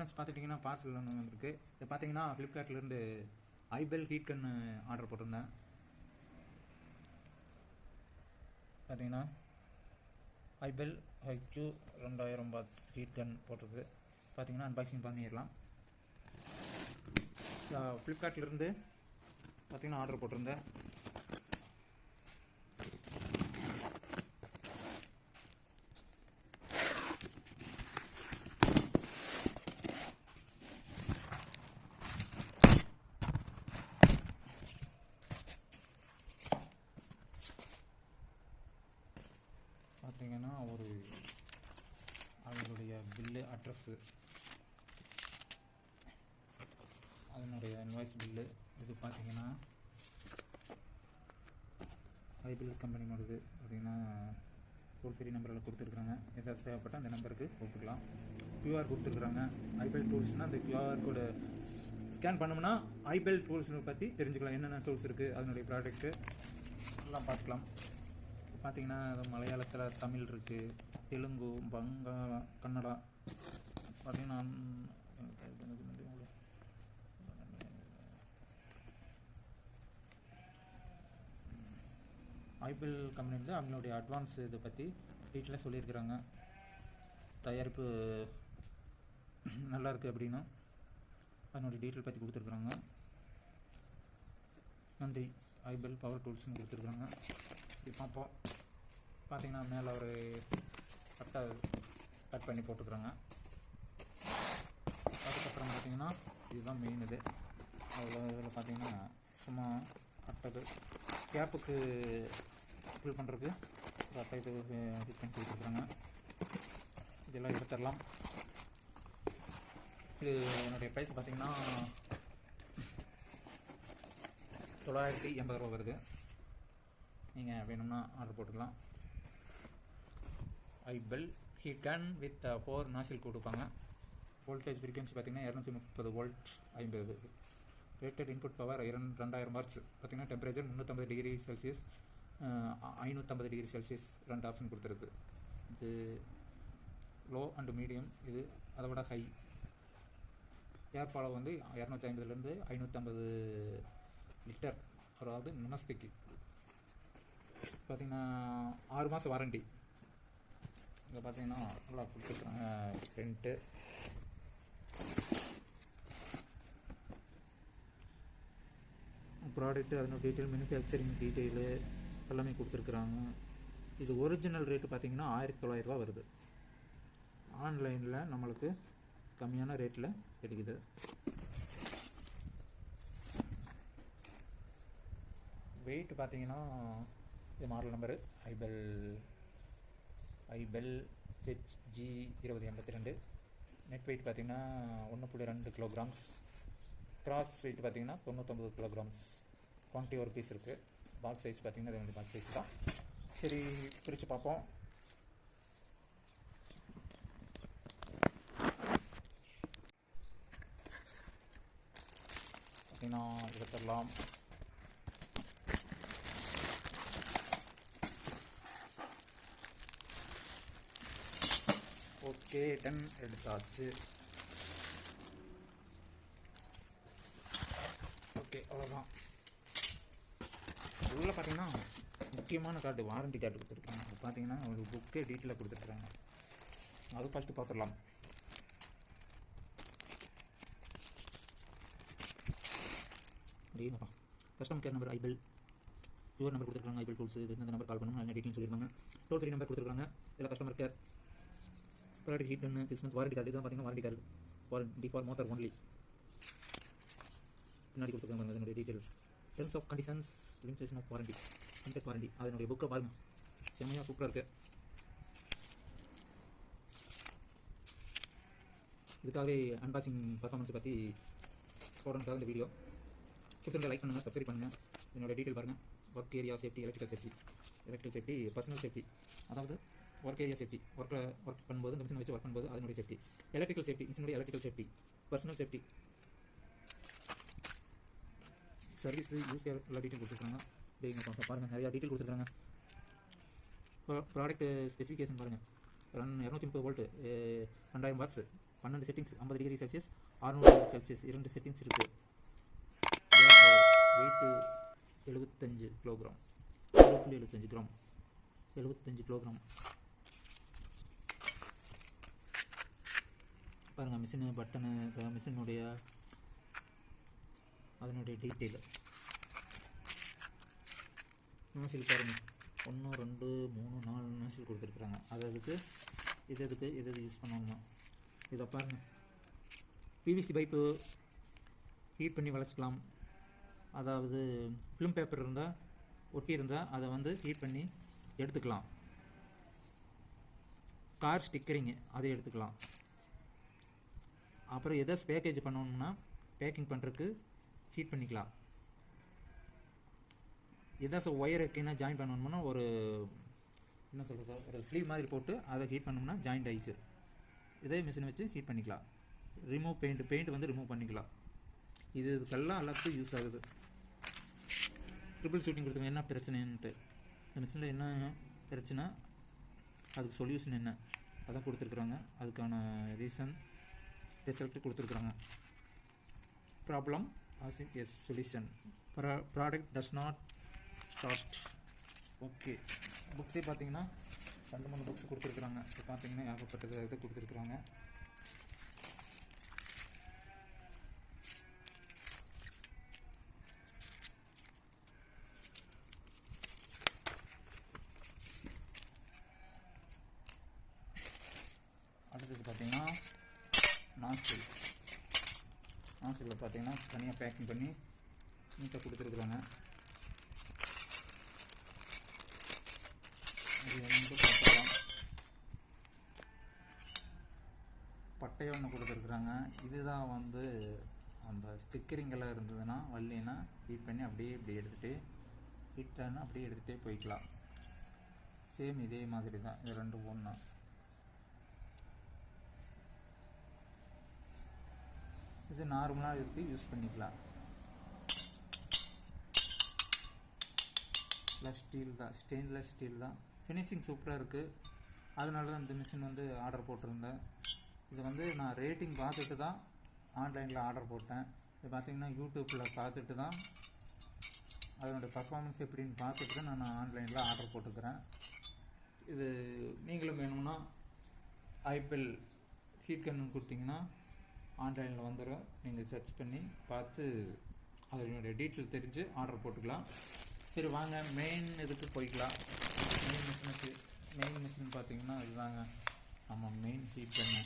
Friends பார்த்துட்டிங்கன்னா parcel ஒன்று வந்திருக்கு இது பார்த்தீங்கன்னா ஃப்ளிப்கார்ட்லேருந்து ஐபெல் ஹீட் கன்னு ஆர்டர் போட்டிருந்தேன். பார்த்தீங்கன்னா ஐபெல் ஹைக்யூ ரெண்டாயிரம் பாத் ஹீட் கன் போட்டிருக்கு. பார்த்தீங்கன்னா அன்பாக்சிங் பண்ணிடலாம். ஃப்ளிப்கார்ட்லேருந்து பார்த்தீங்கன்னா ஆர்டர் போட்டிருந்தேன். பார்த்தீங்கன்னா ஒரு அதனுடைய பில்லு அட்ரஸ்ஸு அதனுடைய இன்வாய்ஸ் பில்லு. இது பார்த்தீங்கன்னா ஐபிஎல் கம்பெனி மாடுது பார்த்தீங்கன்னா டோல் ஃப்ரீ நம்பரில் கொடுத்துருக்குறாங்க. ஏதாவது தேவைப்பட்டால் அந்த நம்பருக்கு கூப்பிட்டுக்கலாம் க்யூஆர் கொடுத்துருக்குறாங்க. ஐபிஎல் டூல்ஸ்னால் அந்த க்யூஆர் கோடு ஸ்கேன் பண்ணோம்னா ஐபிஎல் டூல்ஸ் பற்றி தெரிஞ்சுக்கலாம். என்னென்ன டூல்ஸ் இருக்குது அதனுடைய ப்ராடக்ட்டு எல்லாம் பார்த்துக்கலாம். பார்த்தீங்கன்னா மலையாளத்தில் தமிழ் இருக்குது தெலுங்கு பங்காளம் கன்னடா. பார்த்தீங்கன்னா ஐபிஎல் கம்பெனி வந்து அவங்களுடைய அட்வான்ஸ் இதை பற்றி டீட்டெயிலாக சொல்லியிருக்கிறாங்க. தயாரிப்பு நல்லா இருக்குது அப்படின்னா அதனுடைய டீட்டெயில் பற்றி கொடுத்துருக்குறாங்க. நன்றி. ஐபிஎல் பவர் டூல்ஸ்னு கொடுத்துருக்குறாங்க. இப்படி பார்ப்போம் பார்த்தீங்கன்னா மேலே ஒரு கட்டை கட் பண்ணி போட்டுக்கிறாங்க. அதுக்கப்புறம் பார்த்தீங்கன்னா இதுதான் மெயின் இது. அதில் இதில் பார்த்தீங்கன்னா சும்மா அட்டை கேப்புக்கு ஃபில் பண்ணுறதுக்கு ஒரு அட்டை இது இது பண்ணி கொடுத்துருக்குறாங்க இதெல்லாம் எடுத்துடலாம். இது என்னுடைய ப்ரைஸ் பார்த்திங்கன்னா தொள்ளாயிரத்தி எண்பது ரூபா வருது. நீங்கள் வேணும்னா ஆர்டர் போட்டுக்கலாம். Ibell heat gun with four nozzle கொடுப்பாங்க. வோல்டேஜ் ஃப்ரீக்வன்சி பார்த்தீங்கன்னா இரநூத்தி முப்பது வோல்ட் ஐம்பது. ரேட்டட் இன்புட் பவர் இரண்டு ரெண்டாயிரம் வாட்ஸ் பார்த்தீங்கன்னா டெம்பரேச்சர் முந்நூற்றம்பது டிகிரி செல்சியஸ் ஐநூற்றம்பது டிகிரி செல்சியஸ் ரெண்டு ஆப்ஷன் கொடுத்துருக்கு. இது லோ அண்டு மீடியம் இது அதை விட ஹை ஏர் ஃபாலோ வந்து இரநூத்தி ஐம்பதுலேருந்து ஐநூற்றம்பது லிட்டர் அதாவது நமஸ்திக்கு பார்த்தீங்கன்னா ஆறு மாதம் வாரண்டி இங்கே பார்த்தீங்கன்னா நல்லா கொடுத்துருக்குறாங்க பிரிண்ட்டு ப்ராடக்ட்டு அதனோட டீட்டெயில் மேனுஃபேக்சரிங் டீட்டெயிலு எல்லாமே கொடுத்துருக்குறாங்க. இது ஒரிஜினல் ரேட்டு பார்த்தீங்கன்னா ஆயிரத்தி தொள்ளாயிரரூபா வருது. ஆன்லைனில் நம்மளுக்கு கம்மியான ரேட்டில் கிடைக்குது. வெயிட் பார்த்தீங்கன்னா இது model number Ibell Ibell H G இருபது எண்பத்தி ரெண்டு. நெட் வெயிட் பார்த்தீங்கன்னா ஒன்று புள்ளி ரெண்டு கிலோகிராம்ஸ் கிராஸ் வெயிட் பார்த்தீங்கன்னா தொண்ணூற்றொம்பது கிலோகிராம்ஸ் குவான்டிட்டி ஒரு பீஸ் இருக்குது பாக்ஸ் சைஸ் பார்த்தீங்கன்னா இது வந்து பாக்ஸ் சைஸ் தான். சரி பிரித்து பார்ப்போம். பார்த்தீங்கன்னா எடுத்துடலாம் ஓகே டன் எடுத்தாச்சு ஓகே அவ்வளோதான் உள்ள பார்த்தீங்கன்னா முக்கியமான கார்டு வாரண்டி கார்டு கொடுத்துருக்காங்க அது பார்த்தீங்கன்னா ஒரு புக்கே டீட்டெயிலாக கொடுத்துருக்காங்க அது ஃபஸ்ட்டு பார்த்துடலாம் அப்படியேப்பா customer care number Ibell your number கொடுத்துருக்காங்க ஐபிள் டூல்ஸ் இது இந்த நம்பர் கால் பண்ணணும் நல்ல டீட்டெயில் சொல்லியிருக்காங்க டோல் ஃப்ரீ நம்பர் கொடுத்துருக்காங்க இதில் கஸ்டமர் கேர் ப்ராடக்ட் ஹீட் பண்ணு சிக்ஸ் மந்த் வாரண்டி கார்டு இதுதான் பார்த்தீங்கன்னா warranty card warranty for motor only பின்னாடி கொடுத்துருக்காங்க அதனுடைய detail terms of conditions limitation of warranty intake warranty அதனுடைய புக்கை பாருங்கள் செம்மையாக சூப்பராக இருக்குது இதுக்காகவே அன்பாக்சிங் பர்ஃபார்மன்ஸை பற்றி போடுறதுக்காக இந்த வீடியோ கொடுத்துருங்க லைக் பண்ணுங்கள் சப்ஸ்கிரைப் பண்ணுங்கள் என்னோடய டீட்டெயில் பாருங்கள் work area safety electrical safety electrical safety personal safety அதாவது ஒர்க் ஏரியா சேஃப்டி ஒர்க்கில் ஒர்க் பண்ணும்போது இந்த மிஷினை வச்சு ஒர்க் பண்ணும்போது அதனுடைய safety electrical safety மிஷினுடைய electrical safety personal safety service use எல்லா டீட்டெயில் கொடுத்துருக்காங்க. பாருங்கள் நிறையா டீட்டெயில் கொடுத்துருக்காங்க. ப்ராடக்ட் ஸ்பெசிஃபிகேஷன் பாருங்கள் ரன் இரநூத்தி முப்பது வோல்ட்டு ரெண்டாயிரம் வாட்ஸ் பன்னெண்டு செட்டிங்ஸ் ஐம்பது டிகிரி செல்சியஸ் அறுநூறு டிகிரி செல்சியஸ் இரண்டு செட்டிங்ஸ் இருக்குது வெயிட்டு எழுபத்தஞ்சு கிலோகிராம் எழுபத்தஞ்சு கிராம் எழுபத்தஞ்சு கிலோகிராம் பாருங்கள் மிஷினு பட்டனு மிஷினுடைய அதனுடைய டீட்டெயில் நாசில் பாருங்கள் ஒன்று ரெண்டு மூணு நாலு நாசில் கொடுத்துருக்குறாங்க. அது அதுக்கு இது எதுக்கு? இது எது யூஸ் பண்ணணுமா இதை பாருங்கள் பிவிசி பைப்பு ஹீட் பண்ணி வளைச்சிக்கலாம். அதாவது ஃபிலிம் பேப்பர் இருந்தால் ஒட்டி இருந்தால் அதை வந்து ஹீட் பண்ணி எடுத்துக்கலாம். கார் ஸ்டிக்கரிங்கு அதை எடுத்துக்கலாம். அப்புறம் எதாச்சும் பேக்கேஜ் பண்ணணும்னா பேக்கிங் பண்ணுறதுக்கு ஹீட் பண்ணிக்கலாம். எதாச்சும் ஒயர் என்ன ஜாயின் பண்ணணும்னா ஒரு என்ன சொல்கிறது ஒரு ஸ்லீவ் மாதிரி போட்டு அதை ஹீட் பண்ணோம்னா ஜாயிண்ட் ஆகிக்கு இதே மிஷினை வச்சு ஹீட் பண்ணிக்கலாம். ரிமூவ் பெயிண்ட் பெயிண்ட் வந்து ரிமூவ் பண்ணிக்கலாம். இது இதுக்கெல்லாம் எல்லாத்துக்கும் யூஸ் ஆகுது. ட்ரிபிள் ஷூட்டிங் கொடுத்தவங்க என்ன பிரச்சனைன்ட்டு. இந்த மிஷினில் என்ன பிரச்சனை? அதுக்கு சொல்யூஷன் என்ன? அதான் கொடுத்துருக்குறாங்க. அதுக்கான ரீசன் ரிசல்ட் கொடுத்துருக்குறாங்க. Problem as is solution product does not start okay புக்ஸே பார்த்தீங்கன்னா ரெண்டு மூணு புக்ஸ் கொடுத்துருக்குறாங்க. இப்போ பார்த்தீங்கன்னா ஏகப்பட்டது இது கொடுத்துருக்குறாங்க. அடுத்தது பார்த்தீங்கன்னா நாசில். நாசிலில் பார்த்தீங்கன்னா தனியாக பேக்கிங் பண்ணி நீட்டாக கொடுத்துருக்குறாங்க. இது வந்து பார்த்துக்கலாம் பட்டையை ஒன்று கொடுத்துருக்குறாங்க. இதுதான் வந்து அந்த ஸ்டிக்கரிங்கெல்லாம் இருந்ததுன்னா வள்ளினா ஹீட் பண்ணி அப்படியே இப்படி எடுத்துகிட்டு ஹீட் அப்படியே எடுத்துகிட்டே போய்க்கலாம். சேம் இதே மாதிரி தான் இது ரெண்டு ஒன்று இது நார்மலாக இருக்குது யூஸ் பண்ணிக்கலாம். ப்ளஸ் ஸ்டீல் தான் ஸ்டெயின்லெஸ் ஸ்டீல் தான். ஃபினிஷிங் சூப்பராக இருக்குது அதனால தான் இந்த மிஷின் வந்து ஆர்டர் போட்டிருந்தேன். இது வந்து நான் ரேட்டிங் பார்த்துட்டு தான் ஆன்லைனில் ஆர்டர் போட்டேன். இது பார்த்தீங்கன்னா யூடியூப்பில் பார்த்துட்டு தான் அதனுடைய பர்ஃபார்மன்ஸ் எப்படின்னு பார்த்துட்டு தான் நான் ஆன்லைனில் ஆர்டர் போட்டுக்கிறேன். இது நீங்களும் வேணும்னா ஐபிஎல் ஹீட் கன்னு கொடுத்தீங்கன்னா ஆன்லைனில் வந்துடும் நீங்கள் சர்ச் பண்ணி பார்த்து அதனுடைய டீட்டெயில் தெரிஞ்சு ஆர்டர் போட்டுக்கலாம். சரி வாங்க. மெயின் இதுக்கு போய்க்கலாம். மெயின் மிஷினுக்கு மெயின் மிஷின் பார்த்தீங்கன்னா இதுதாங்க. நம்ம மெயின் ஹீட் பண்ண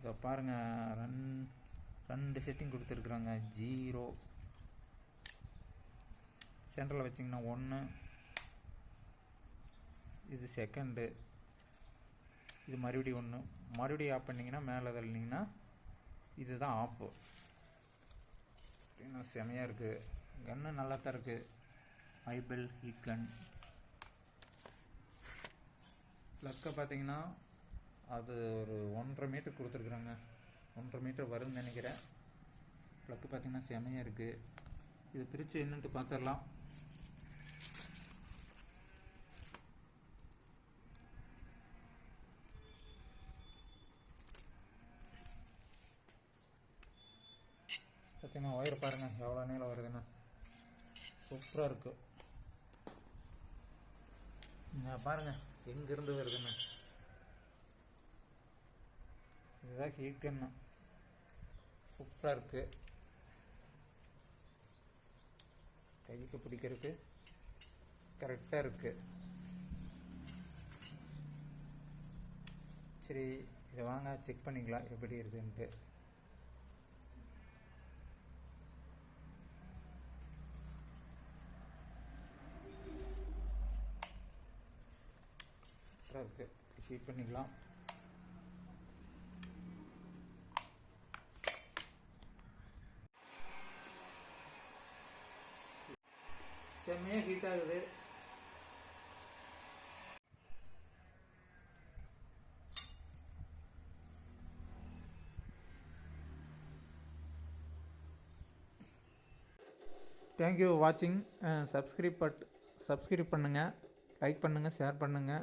இதை பாருங்கள் ரன் ரெண்டு செட்டிங் கொடுத்துருக்குறாங்க. ஜீரோ சென்டரில் வச்சிங்கன்னா ஒன்று இது செகண்டு இது மறுபடியும் ஒன்று மறுபடியும் ஆஃப் பண்ணிங்கன்னா மேலே தள்ளினீங்கன்னா இதுதான் ஆப்பு இன்னும் செமையாக இருக்குது கன்னு நல்லா தான் இருக்குது ஐபிள் ஹீட் கன் ப்ளக்கை பார்த்தீங்கன்னா அது ஒரு ஒன்றரை மீட்டர் கொடுத்துருக்குறாங்க. ஒன்றரை மீட்டர் வரும்னு நினைக்கிறேன். ப்ளக்கு பார்த்தீங்கன்னா செமையாக இருக்குது இது பிரித்து என்னன்ட்டு பார்த்துடலாம் பார்த்தீங்கன்னா ஒயர் பாருங்கள் எவ்வளோ நீளம் வருதுன்னு. சூப்பராக இருக்குது இங்கே பாருங்கள் எங்கேருந்து வருதுன்னு. இதுதான் ஹீட் சூப்பராக இருக்குது கைக்கு பிடிக்கிறதுக்கு கரெக்டாக இருக்குது சரி இதை வாங்க செக் பண்ணிக்கலாம் எப்படி இருக்குன்ட்டு சூப்பராக இருக்குது பண்ணிக்கலாம். செம்மையாக ஹீட் ஆகுது. தேங்க்யூ வாட்சிங் சப்ஸ்கிரைப் பட் சப்ஸ்கிரைப் பண்ணுங்கள் லைக் பண்ணுங்கள் ஷேர் பண்ணுங்கள்